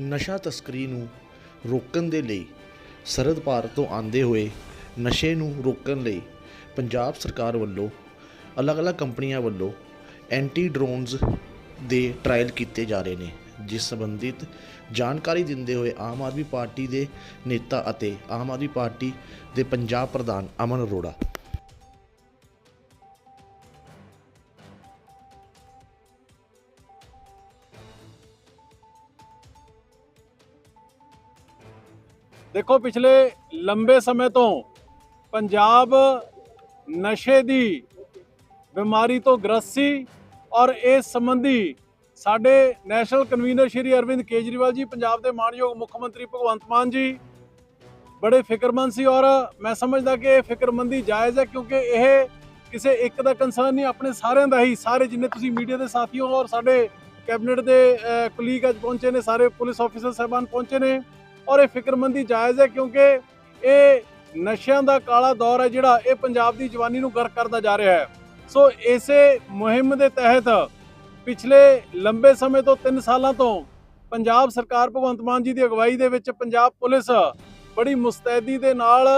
ਨਸ਼ਾ ਤਸਕਰੀ ਨੂੰ ਰੋਕਣ ਦੇ ਲਈ ਸਰਹੱਦ ਪਾਰ ਤੋਂ ਆਂਦੇ ਹੋਏ ਨਸ਼ੇ ਨੂੰ ਰੋਕਣ ਲਈ ਪੰਜਾਬ ਸਰਕਾਰ ਵੱਲੋਂ ਅਲੱਗ-ਅਲੱਗ ਕੰਪਨੀਆਂ ਵੱਲੋਂ ਐਂਟੀ ਡਰੋਨਸ ਦੇ ਟਰਾਇਲ ਕੀਤੇ ਜਾ ਰਹੇ ਨੇ, ਜਿਸ ਸੰਬੰਧਿਤ ਜਾਣਕਾਰੀ ਦਿੰਦੇ ਹੋਏ ਆਮ ਆਦਮੀ ਪਾਰਟੀ ਦੇ ਨੇਤਾ ਅਤੇ ਆਮ ਆਦਮੀ ਪਾਰਟੀ ਦੇ ਪੰਜਾਬ ਪ੍ਰਧਾਨ ਅਮਨ ਅਰੋੜਾ ਦੇਖੋ, ਪਿਛਲੇ ਲੰਬੇ ਸਮੇਂ ਤੋਂ ਪੰਜਾਬ ਨਸ਼ੇ ਦੀ ਬਿਮਾਰੀ ਤੋਂ ਗ੍ਰਸਤ ਸੀ ਔਰ ਇਸ ਸੰਬੰਧੀ ਸਾਡੇ ਨੈਸ਼ਨਲ ਕਨਵੀਨਰ ਸ਼੍ਰੀ ਅਰਵਿੰਦ ਕੇਜਰੀਵਾਲ ਜੀ, ਪੰਜਾਬ ਦੇ ਮਾਨਯੋਗ ਮੁੱਖ ਮੰਤਰੀ ਭਗਵੰਤ ਮਾਨ ਜੀ ਬੜੇ ਫਿਕਰਮੰਦ ਸੀ ਔਰ ਮੈਂ ਸਮਝਦਾ ਕਿ ਇਹ ਫਿਕਰਮੰਦੀ ਜਾਇਜ਼ ਹੈ ਕਿਉਂਕਿ ਇਹ ਕਿਸੇ ਇੱਕ ਦਾ ਕੰਸਰਨ ਨਹੀਂ, ਆਪਣੇ ਸਾਰਿਆਂ ਦਾ ਹੀ, ਸਾਰੇ ਜਿੰਨੇ ਤੁਸੀਂ ਮੀਡੀਆ ਦੇ ਸਾਥੀ ਹੋ ਔਰ ਸਾਡੇ ਕੈਬਨਿਟ ਦੇ ਕੁਲੀਗ ਅੱਜ ਪਹੁੰਚੇ ਨੇ, ਸਾਰੇ ਪੁਲਿਸ ਆਫੀਸਰ ਸਾਹਿਬਾਨ ਪਹੁੰਚੇ ਨੇ। ਔਰ ਇਹ ਫਿਕਰਮੰਦੀ ਜਾਇਜ਼ ਹੈ ਕਿਉਂਕਿ ਇਹ ਨਸ਼ਿਆਂ ਦਾ ਕਾਲਾ ਦੌਰ ਹੈ ਜਿਹੜਾ ਇਹ ਪੰਜਾਬ ਦੀ ਜਵਾਨੀ ਨੂੰ ਗਰ ਕਰਦਾ ਜਾ ਰਿਹਾ ਹੈ। ਸੋ ਇਸੇ ਮੁਹਿੰਮ ਦੇ ਤਹਿਤ ਪਿਛਲੇ ਲੰਬੇ ਸਮੇਂ ਤੋਂ 3 ਸਾਲਾਂ ਤੋਂ ਪੰਜਾਬ ਸਰਕਾਰ ਭਗਵੰਤ ਮਾਨ ਜੀ ਦੀ ਅਗਵਾਈ ਦੇ ਵਿੱਚ ਪੰਜਾਬ ਪੁਲਿਸ ਬੜੀ ਮੁਸਤੈਦੀ ਦੇ ਨਾਲ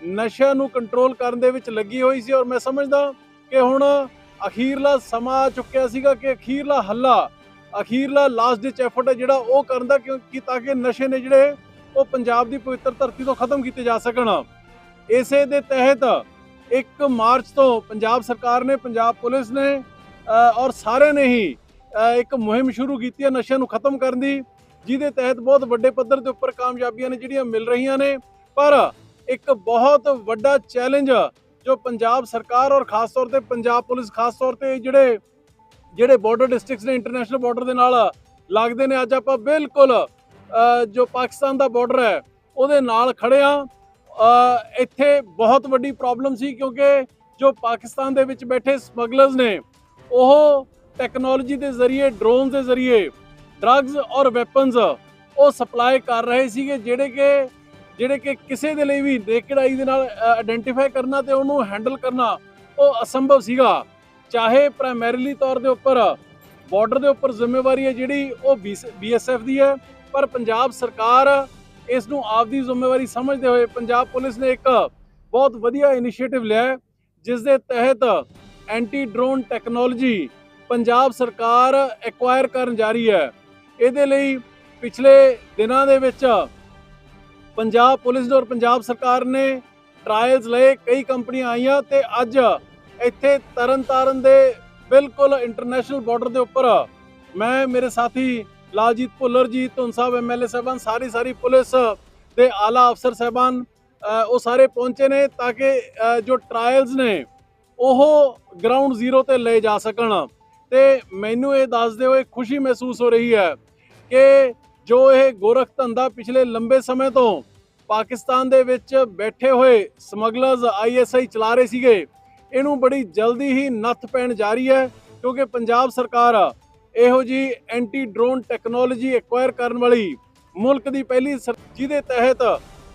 ਨਸ਼ਿਆਂ ਨੂੰ ਕੰਟਰੋਲ ਕਰਨ ਦੇ ਵਿੱਚ ਲੱਗੀ ਹੋਈ ਸੀ ਔਰ ਮੈਂ ਸਮਝਦਾ ਕਿ ਹੁਣ ਅਖੀਰਲਾ ਸਮਾਂ ਆ ਚੁੱਕਿਆ ਸੀਗਾ ਕਿ ਅਖੀਰਲਾ ਹੱਲਾ, ਅਖੀਰਲਾ ਲਾਸਟ ਡਿਚ ਐਫਰਟ ਹੈ ਜਿਹੜਾ ਉਹ ਕਰਨ ਦਾ ਕਿਉਂਕਿ ਤਾਂ ਕਿ ਨਸ਼ੇ ਨੇ ਜਿਹੜੇ ਉਹ ਪੰਜਾਬ ਦੀ ਪਵਿੱਤਰ ਧਰਤੀ ਤੋਂ ਖਤਮ ਕੀਤੇ ਜਾ ਸਕਣ। ਇਸੇ ਦੇ ਤਹਿਤ 1 ਮਾਰਚ ਤੋਂ ਪੰਜਾਬ ਸਰਕਾਰ ਨੇ, ਪੰਜਾਬ ਪੁਲਿਸ ਨੇ ਔਰ ਸਾਰਿਆਂ ਨੇ ਹੀ ਇੱਕ ਮੁਹਿੰਮ ਸ਼ੁਰੂ ਕੀਤੀ ਹੈ ਨਸ਼ਿਆਂ ਨੂੰ ਖਤਮ ਕਰਨ ਦੀ, ਜਿਹਦੇ ਤਹਿਤ ਬਹੁਤ ਵੱਡੇ ਪੱਧਰ ਦੇ ਉੱਪਰ ਕਾਮਯਾਬੀਆਂ ਨੇ ਜਿਹੜੀਆਂ ਮਿਲ ਰਹੀਆਂ ਨੇ। ਪਰ ਇੱਕ ਬਹੁਤ ਵੱਡਾ ਚੈਲੰਜ ਜੋ ਪੰਜਾਬ ਸਰਕਾਰ ਔਰ ਖਾਸ ਤੌਰ ਤੇ ਪੰਜਾਬ ਪੁਲਿਸ, ਖਾਸ ਤੌਰ ਤੇ ਜਿਹੜੇ ਜਿਹੜੇ ਬਾਰਡਰ ਡਿਸਟ੍ਰਿਕਟਸ ਨੇ ਇੰਟਰਨੈਸ਼ਨਲ ਬਾਰਡਰ ਦੇ ਨਾਲ ਲੱਗਦੇ ਨੇ, ਅੱਜ ਆਪਾਂ ਬਿਲਕੁਲ ਜੋ ਪਾਕਿਸਤਾਨ ਦਾ ਬਾਰਡਰ ਹੈ, ਉਹਦੇ ਨਾਲ ਖੜੇ ਇੱਥੇ ਬਹੁਤ ਵੱਡੀ ਪ੍ਰੋਬਲਮ ਸੀ ਕਿਉਂਕਿ ਜੋ ਪਾਕਿਸਤਾਨ ਦੇ ਵਿੱਚ ਬੈਠੇ ਸਮਗਲਰਸ ਨੇ, ਉਹ ਟੈਕਨੋਲੋਜੀ ਦੇ ਜ਼ਰੀਏ ਡਰੋਨ ਦੇ ਜ਼ਰੀਏ ਡਰੱਗਸ ਔਰ ਵੈਪਨਸ ਉਹ ਸਪਲਾਈ ਕਰ ਰਹੇ ਸੀਗੇ, ਜਿਹੜੇ ਕਿ ਜਿਹੜੇ ਕਿ ਕਿਸੇ ਦੇ ਲਈ ਵੀ ਨੇਕਡ ਆਈ ਦੇ ਨਾਲ ਆਇਡੈਂਟੀਫਾਈ ਕਰਨਾ ਤੇ ਉਹਨੂੰ ਹੈਂਡਲ ਕਰਨਾ ਉਹ ਅਸੰਭਵ ਸੀਗਾ। ਚਾਹੇ ਪ੍ਰਾਇਮਰੀਲੀ ਤੌਰ ਦੇ ਉੱਪਰ ਬਾਰਡਰ ਦੇ ਉੱਪਰ ਜ਼ਿੰਮੇਵਾਰੀ ਹੈ ਜਿਹੜੀ ਉਹ ਬੀਐਸਐਫ ਦੀ ਹੈ। ਪਰ ਪੰਜਾਬ ਸਰਕਾਰ ਇਸ ਨੂੰ ਆਪਦੀ ਜ਼ਿੰਮੇਵਾਰੀ ਸਮਝਦੇ ਹੋਏ ਪੰਜਾਬ ਪੁਲਿਸ ਨੇ ਇੱਕ ਬਹੁਤ ਵਧੀਆ ਇਨੀਸ਼ੀਏਟਿਵ ਲਿਆ ਜਿਸ ਦੇ ਤਹਿਤ ਐਂਟੀ ਡਰੋਨ ਟੈਕਨੋਲੋਜੀ ਪੰਜਾਬ ਸਰਕਾਰ ਐਕਵਾਇਰ ਕਰਨ ਜਾ ਰਹੀ ਹੈ। ਇਹਦੇ ਲਈ ਪਿਛਲੇ ਦਿਨਾਂ ਦੇ ਵਿੱਚ ਪੰਜਾਬ ਪੁਲਿਸ ਔਰ ਪੰਜਾਬ ਸਰਕਾਰ ਨੇ ਟਰਾਇਲਸ ਲਏ, ਕਈ ਕੰਪਨੀਆਂ ਆਈਆਂ ਤੇ ਅੱਜ ਇੱਥੇ ਤਰਨਤਾਰਨ ਦੇ ਬਿਲਕੁਲ ਇੰਟਰਨੈਸ਼ਨਲ ਬਾਰਡਰ ਦੇ ਉੱਪਰ। ਮੈਂ, ਮੇਰੇ ਸਾਥੀ ਲਾਲਜੀਤ ਭੁੱਲਰ ਜੀ ਧੁੰਨ ਸਾਹਿਬ ਐਮਐਲਏ ਸਾਹਿਬਾਨ, ਸਾਰੀ ਸਾਰੀ ਪੁਲਿਸ ਦੇ ਆਲਾ ਅਫਸਰ ਸਾਹਿਬਾਨ ਉਹ ਸਾਰੇ ਪਹੁੰਚੇ ਨੇ ਤਾਂ ਕਿ ਜੋ ਟਰਾਇਲਸ ਨੇ, ਉਹ ਗਰਾਊਂਡ ਜ਼ੀਰੋ ਤੇ ਲੈ ਜਾ ਸਕਣ। ਤੇ ਮੈਨੂੰ ਇਹ ਦੱਸਦੇ ਹੋਏ ਖੁਸ਼ੀ ਮਹਿਸੂਸ ਹੋ ਰਹੀ ਹੈ ਕਿ ਜੋ ਇਹ ਗੋਰਖ ਧੰਦਾ ਪਿਛਲੇ ਲੰਬੇ ਸਮੇਂ ਤੋਂ ਪਾਕਿਸਤਾਨ ਦੇ ਵਿੱਚ ਬੈਠੇ ਹੋਏ ਸਮਗਲਰਸ ਆਈਐਸਆਈ ਚਲਾ ਰਹੇ ਸੀਗੇ ਇਹਨੂੰ ਬੜੀ ਜਲਦੀ ਹੀ ਨੱਥ ਪੈਣ ਜਾ ਰਹੀ ਹੈ, ਕਿਉਂਕਿ ਪੰਜਾਬ ਸਰਕਾਰ ਇਹੋ ਜੀ ਐਂਟੀ ਡਰੋਨ ਟੈਕਨੋਲੋਜੀ ਐਕਵਾਇਰ ਕਰਨ ਵਾਲੀ ਮੁਲਕ ਦੀ ਪਹਿਲੀ ਸਰ- ਜਿਹਦੇ ਤਹਿਤ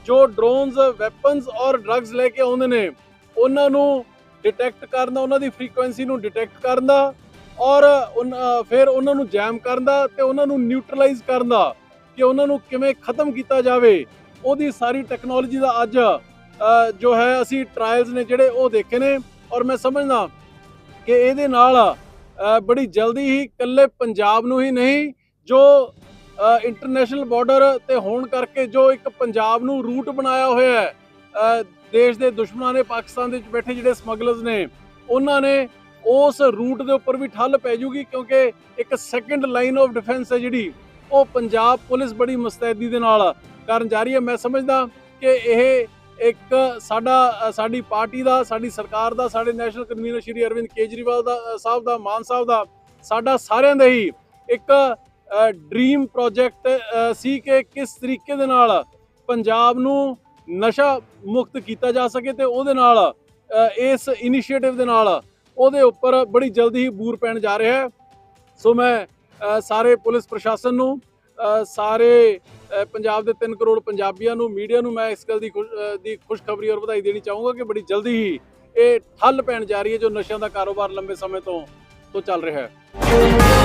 ਜੋ ਡਰੋਨਸ ਵੈਪਨਸ ਔਰ ਡਰੱਗਸ ਲੈ ਕੇ ਆਉਂਦੇ ਨੇ, ਉਹਨਾਂ ਨੂੰ ਡਿਟੈਕਟ ਕਰਨ ਦਾ, ਉਹਨਾਂ ਦੀ ਫ੍ਰੀਕੁਐਂਸੀ ਨੂੰ ਡਿਟੈਕਟ ਕਰਨ ਦਾ ਔਰ ਉਨ- ਫਿਰ ਉਹਨਾਂ ਨੂੰ ਜੈਮ ਕਰਨ ਦਾ ਤੇ ਉਹਨਾਂ ਨੂੰ ਨਿਊਟਰਲਾਈਜ਼ ਕਰਨ ਦਾ ਕਿ ਉਹਨਾਂ ਨੂੰ ਕਿਵੇਂ ਖਤਮ ਕੀਤਾ ਜਾਵੇ। ਉਹਦੀ ਸਾਰੀ ਟੈਕਨੋਲੋਜੀ ਦਾ ਅੱਜ ਜੋ ਹੈ, ਅਸੀਂ ਟਰਾਇਲਸ ਨੇ ਜਿਹੜੇ ਉਹ ਦੇਖੇ ਨੇ। ਔਰ ਮੈਂ ਸਮਝਦਾ ਕਿ ਇਹਦੇ ਨਾਲ ਬੜੀ ਜਲਦੀ ਹੀ ਇਕੱਲੇ ਪੰਜਾਬ ਨੂੰ ਹੀ ਨਹੀਂ, ਜੋ ਇੰਟਰਨੈਸ਼ਨਲ ਬਾਰਡਰ ਤੇ ਹੋਣ ਕਰਕੇ ਜੋ ਇੱਕ ਪੰਜਾਬ ਨੂੰ ਰੂਟ ਬਣਾਇਆ ਹੋਇਆ ਹੈ ਦੇਸ਼ ਦੇ ਦੁਸ਼ਮਣਾਂ ਨੇ, ਪਾਕਿਸਤਾਨ ਦੇ ਵਿੱਚ ਬੈਠੇ ਜਿਹੜੇ ਸਮਗਲਰਸ ਨੇ, ਉਹਨਾਂ ਨੇ ਉਸ ਰੂਟ ਦੇ ਉੱਪਰ ਵੀ ਠੱਲ ਪੈ ਜੂਗੀ ਕਿਉਂਕਿ ਇੱਕ ਸੈਕੰਡ ਲਾਈਨ ਆਫ ਡਿਫੈਂਸ ਹੈ ਜਿਹੜੀ, ਉਹ ਪੰਜਾਬ ਪੁਲਿਸ ਬੜੀ ਮੁਸਤੈਦੀ ਦੇ ਨਾਲ ਕਰਨ ਜਾ ਰਹੀ ਹੈ। ਮੈਂ ਸਮਝਦਾ ਕਿ ਇਹ ਇੱਕ ਸਾਡਾ ਸਾਡੀ ਪਾਰਟੀ ਦਾ, ਸਾਡੀ ਸਰਕਾਰ ਦਾ, ਸਾਡੇ ਨੈਸ਼ਨਲ ਕਨਵੀਨਰ ਸ਼੍ਰੀ ਅਰਵਿੰਦ ਕੇਜਰੀਵਾਲ ਦਾ ਸਾਹਿਬ ਦਾ, ਮਾਨ ਸਾਹਿਬ ਦਾ, ਸਾਡਾ ਸਾਰਿਆਂ ਦਾ ਹੀ ਇੱਕ ਡ੍ਰੀਮ ਪ੍ਰੋਜੈਕਟ ਸੀ ਕਿ ਕਿਸ ਤਰੀਕੇ ਦੇ ਨਾਲ ਪੰਜਾਬ ਨੂੰ ਨਸ਼ਾ ਮੁਕਤ ਕੀਤਾ ਜਾ ਸਕੇ ਤੇ ਉਹਦੇ ਨਾਲ ਇਸ ਇਨੀਸ਼ੀਏਟਿਵ ਦੇ ਨਾਲ ਉਹਦੇ ਉੱਪਰ ਬੜੀ ਜਲਦੀ ਹੀ ਬੂਰ ਪੈਣ ਜਾ ਰਿਹਾ ਹੈ। ਸੋ ਮੈਂ ਸਾਰੇ ਪੁਲਿਸ ਪ੍ਰਸ਼ਾਸਨ ਨੂੰ ਸਾਰੇ ਪੰਜਾਬ ਦੇ 3 ਕਰੋੜ ਪੰਜਾਬੀਆਂ ਨੂੰ, ਮੀਡੀਆ ਨੂੰ ਮੈਂ ਇਸ ਗੱਲ ਦੀ ਖੁਸ਼- ਦੀ ਖੁਸ਼ਖਬਰੀ ਔਰ ਵਧਾਈ ਦੇਣੀ ਚਾਹੂੰਗਾ ਕਿ ਬੜੀ ਜਲਦੀ ਹੀ ਇਹ ਠੱਲ ਪੈਣ ਜਾ ਰਹੀ ਹੈ ਜੋ ਨਸ਼ਿਆਂ ਦਾ ਕਾਰੋਬਾਰ ਲੰਬੇ ਸਮੇਂ ਤੋਂ ਤੋਂ ਚੱਲ ਰਿਹਾ ਹੈ।